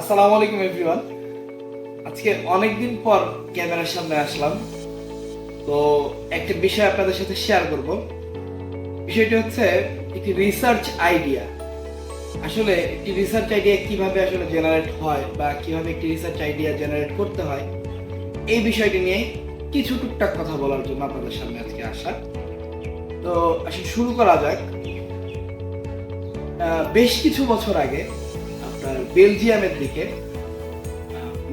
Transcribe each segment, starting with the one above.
আসসালামু আলাইকুম এভরিওয়ান আজকে অনেকদিন পর ক্যামেরার সামনে আসলাম। তো একটা বিষয় আপনাদের সাথে শেয়ার করব। বিষয়টি হচ্ছে একটি রিসার্চ আইডিয়া আসলে একটি রিসার্চ আইডিয়া কীভাবে আসলে জেনারেট হয় বা কীভাবে একটি রিসার্চ আইডিয়া জেনারেট করতে হয়, এই বিষয়টি নিয়ে কিছু টুকটাক কথা বলার জন্য আপনাদের সামনে আজকে আসা। তো আসলে শুরু করা যাক। বেশ কিছু বছর আগে বেলজিয়ামের দিকে,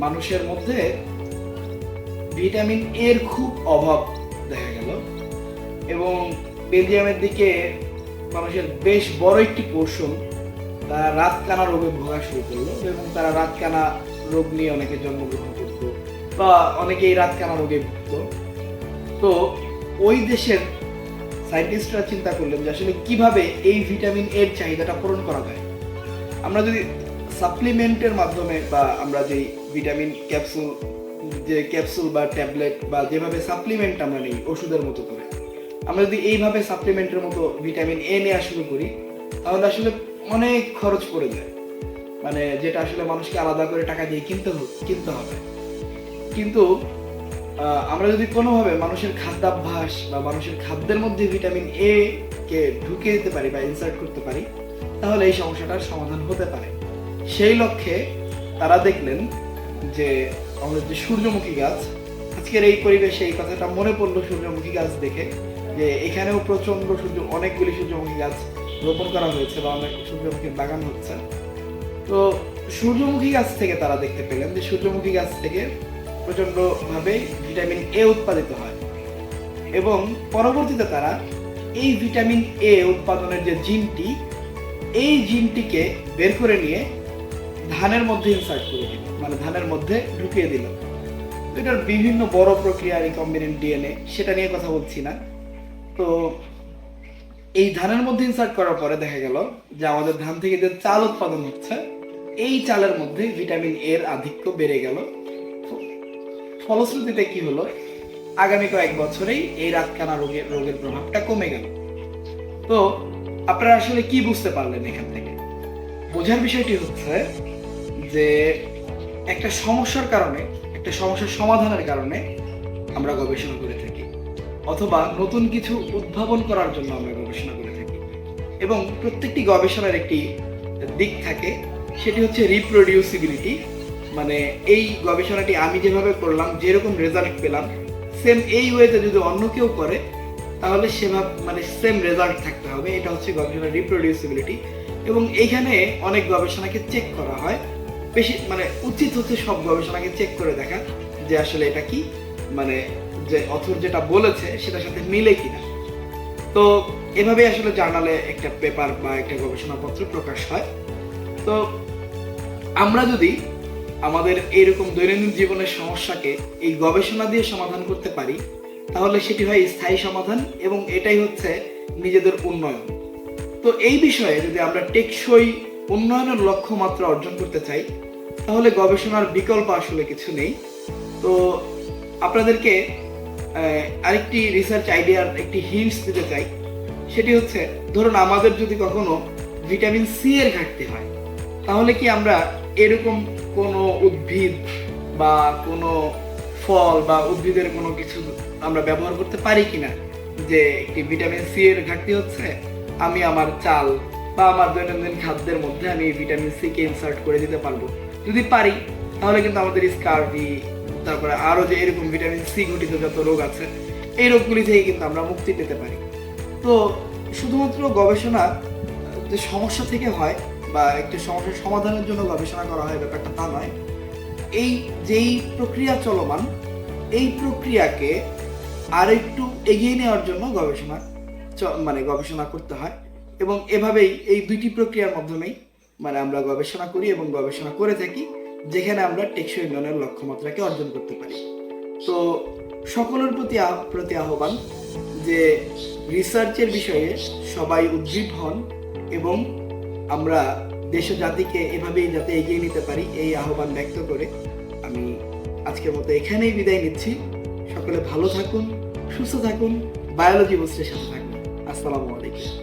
মানুষের মধ্যে ভিটামিন এর খুব অভাব দেখা গেল। এবং বেলজিয়ামের দিকে মানুষের বেশ বড় একটি পোর্শন তারা রাতকানা রোগে ভোগা শুরু করল এবং তারা রাতকানা রোগ নিয়ে অনেকে জন্মগ্রহণ করতো বা অনেকেই রাতকানা রোগে ভুগত। তো ওই দেশের সায়েন্টিস্টরা চিন্তা করলেন যে আসলে কীভাবে এই ভিটামিন এর চাহিদাটা পূরণ করা যায়? আমরা যদি সাপ্লিমেন্টের মাধ্যমে বা আমরা যে ভিটামিন ক্যাপসুল যে ক্যাপসুল বা ট্যাবলেট বা যেভাবে সাপ্লিমেন্ট আমরা নিই, ওষুধের মতো করে। আমরা যদি এইভাবে সাপ্লিমেন্টের মতো ভিটামিন এ নেওয়া শুরু করি, তাহলে আসলে অনেক খরচ পড়ে যায়। মানে যেটা আসলে মানুষকে আলাদা করে টাকা দিয়ে কিনতে কিনতে হবে। কিন্তু আমরা যদি কোনোভাবে মানুষের খাদ্যাভ্যাস বা মানুষের খাদ্যের মধ্যে ভিটামিন এ কে ঢুকিয়ে দিতে পারি বা ইনসার্ট করতে পারি, তাহলে এই সমস্যাটার সমাধান হতে পারে। সেই লক্ষ্যে তারা দেখলেন যে আমাদের যে সূর্যমুখী গাছ, আজকের এই পরিবেশে এই কথাটা মনে পড়ল সূর্যমুখী গাছ দেখে, যে এখানেও প্রচণ্ড সূর্য, অনেকগুলি সূর্যমুখী গাছ রোপণ করা হয়েছে বা অনেক সূর্যমুখীর বাগান হচ্ছে। তো সূর্যমুখী গাছ থেকে তারা দেখতে পেলেন যে সূর্যমুখী গাছ থেকে প্রচণ্ড ভাবে ভিটামিন এ উৎপাদিত হয় এবং পরবর্তীতে তারা এই ভিটামিন এ উৎপাদনের যে জিনটি, এই জিনটিকে বের করে নিয়ে ধানের মধ্যে ইনসার্ট করে দিল মানে ধানের মধ্যে ঢুকিয়ে দিল এটার বিভিন্ন বড় প্রক্রিয়া রিকম্বিনেন্ট ডিএনএ সেটা নিয়ে কথা বলছি না। তো এই ধানের মধ্যে ইনসার্ট করার পরে দেখা গেল যে আমাদের ধান থেকে যে চাল উৎপাদন হচ্ছে, এই চালের মধ্যে ভিটামিন এর আধিক্য বেড়ে গেল। ফলশ্রুতিতে কি হলো? আগামী কয়েক বছরেই এই রাতকানা রোগের রোগের প্রভাবটা কমে গেল। তো আপনারা আসলে কি বুঝতে পারলেন এখান থেকে? বোঝার বিষয়টি হচ্ছে যে একটা সমস্যার কারণে, একটা সমস্যার সমাধানের কারণে আমরা গবেষণা করে থাকি, অথবা নতুন কিছু উদ্ভাবন করার জন্য আমরা গবেষণা করে থাকি। এবং প্রত্যেকটি গবেষণার একটি দিক থাকে, সেটি হচ্ছে রিপ্রোডিউসিবিলিটি মানে এই গবেষণাটি আমি যেভাবে করলাম, যেরকম রেজাল্ট পেলাম সেম এই ওয়েতে যদি অন্য কেউ করে, তাহলে সেভাবে মানে সেম রেজাল্ট থাকতে হবে। এটা হচ্ছে গবেষণার রিপ্রোডিউসিবিলিটি এবং এইখানে অনেক গবেষণাকে চেক করা হয়। বেশি মানে উচিত হচ্ছে সব গবেষণাকে চেক করে দেখা যে আসলে এটা কি মানে যে অথর যেটা বলেছে সেটার সাথে মিলে কিনা। তো এভাবে আসলে জার্নালে একটা পেপার বা একটা গবেষণাপত্র প্রকাশ হয়। তো আমরা যদি আমাদের এরকম দৈনন্দিন জীবনের সমস্যাকে এই গবেষণা দিয়ে সমাধান করতে পারি, তাহলে সেটি হয় স্থায়ী সমাধান এবং এটাই হচ্ছে নিজেদের উন্নয়ন। তো এই বিষয়ে যদি আমরা টেকসই উন্নয়নের লক্ষ্যমাত্রা অর্জন করতে চাই, তাহলে গবেষণার বিকল্প আসলে কিছু নেই। তো আপনাদেরকে আরেকটি রিসার্চ আইডিয়ার একটি হিন্টস দিতে চাই। সেটি হচ্ছে, ধরুন আমাদের যদি কখনো ভিটামিন সি এর ঘাটতি হয়, তাহলে কি আমরা এরকম কোনো উদ্ভিদ বা কোনো ফল বা উদ্ভিদের কোনো কিছু আমরা ব্যবহার করতে পারি কিনা? যে একটি ভিটামিন সি এর ঘাটতি হচ্ছে, আমি আমার চাল বা আমার দৈনন্দিন খাদ্যের মধ্যে আমি এই ভিটামিন সি কে ইনসার্ট করে দিতে পারব। যদি পারি, তাহলে কিন্তু আমাদের স্কার্ভি তারপরে আরও যে এরকম ভিটামিন সি ঘটিত যত রোগ আছে, এই রোগগুলি থেকে কিন্তু আমরা মুক্তি পেতে পারি। তো শুধুমাত্র গবেষণা, যে সমস্যা থেকে হয় বা একটি সমস্যার সমাধানের জন্য গবেষণা করা হয়, ব্যাপারটা তা নয়। এই যেই প্রক্রিয়া চলমান, এই প্রক্রিয়াকে আর একটু এগিয়ে নেওয়ার জন্য গবেষণা মানে গবেষণা করতে হয়। এবং এভাবেই এই দুইটি প্রক্রিয়ার মাধ্যমেই মানে আমরা গবেষণা করি এবং গবেষণা করে থাকি, যেখানে আমরা টেকসই উন্নয়নের লক্ষ্যমাত্রাকে অর্জন করতে পারি। তো সকলের প্রতি প্রতি আহ্বান যে রিসার্চের বিষয়ে সবাই উদ্গ্রীব হন এবং আমরা দেশ জাতিকে এভাবেই যাতে এগিয়ে নিতে পারি, এই আহ্বান ব্যক্ত করে আমি আজকের মতো এখানেই বিদায় নিচ্ছি। সকলে ভালো থাকুন, সুস্থ থাকুন বায়োলজি বস্ত্রের সাথে থাকুন। আসসালামু আলাইকুম।